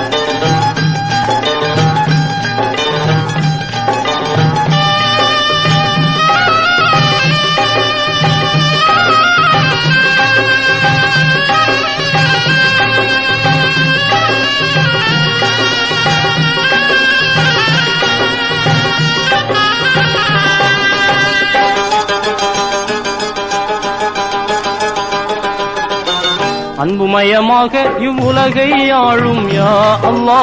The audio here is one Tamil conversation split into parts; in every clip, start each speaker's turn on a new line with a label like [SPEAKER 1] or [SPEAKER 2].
[SPEAKER 1] Thank you. அன்புமயமாக இவ்வுலகை ஆளும் யா அல்லா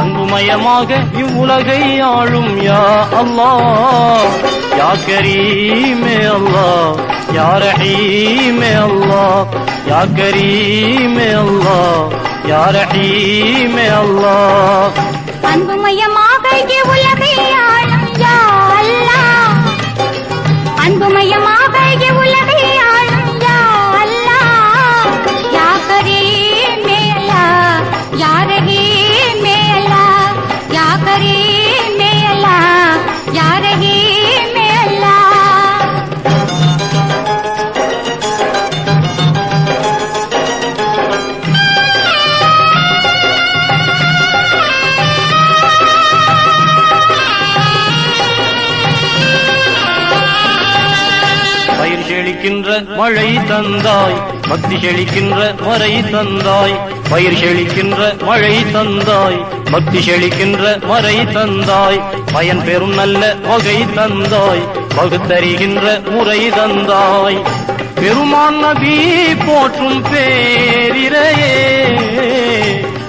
[SPEAKER 1] அன்புமயமாக இவ்வுலகை ஆளும் யா அல்லா யா கரீமே அல்லா யா ரஹீமே அல்லா யா கரீமே அல்லா யா ரஹீமே அல்லா
[SPEAKER 2] அன்புமயமாக உலகை யா கரீமே அல்லாஹ் யா
[SPEAKER 1] பயிர் செழிக்கின்ற மழை தந்தாய் பக்தி செழிக்கின்ற மறை தந்தாய். பயிர் செழிக்கின்ற மழை தந்தாய் பக்தி செழிக்கின்ற மறை தந்தாய் பயன் பெறும் நல்ல வகை தந்தாய் பகுத்தறிகின்ற முறை தந்தாய். பெருமான் நபி போற்றும் பேரிரையே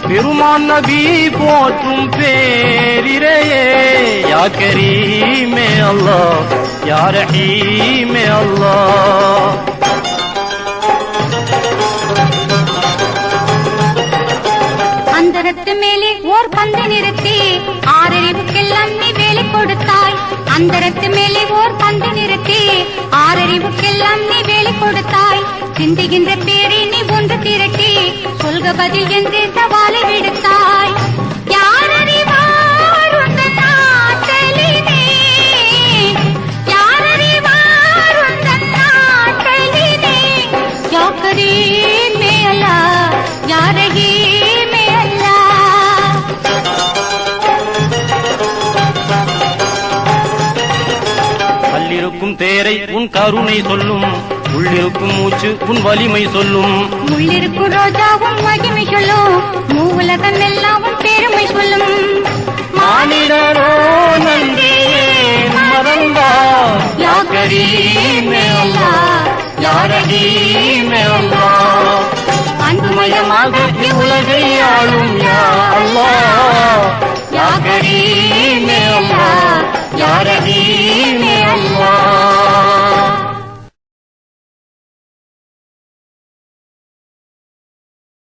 [SPEAKER 1] பெருமான் நபி போற்றும் பேரிரையே. யா கரீமே அல்லாஹ் யா ரஹீமே அல்லாஹ்.
[SPEAKER 2] மேலே ஓர் பந்து நிறுத்தி ஆறறிவுக்கெல்லாம் நீ வேலை கொடுத்தாய் அந்தரத்து மேலே ஓர் பந்து நிறுத்தி ஆறறிவுக்கெல்லாம் நீ வேலை கொடுத்தாய் சிந்துகின்ற பேரை நீ ஒன்று திரட்டி சொல்க பதில் என்று சவாலை விடுத்தாய். யார்
[SPEAKER 1] கல்லிருக்கும் தேரை உன் கருணை சொல்லும். உள்ளிருக்கும் மூச்சு உன் வலிமை சொல்லும்.
[SPEAKER 2] உள்ளிருக்கும் ரோஜாவும் மகிமை சொல்லும். மூவுலகம் எல்லாம் பெருமை சொல்லும்.
[SPEAKER 1] மானிடரோ
[SPEAKER 2] அன்புமயமாக
[SPEAKER 1] ஆளும் யா அல்லாஹ்.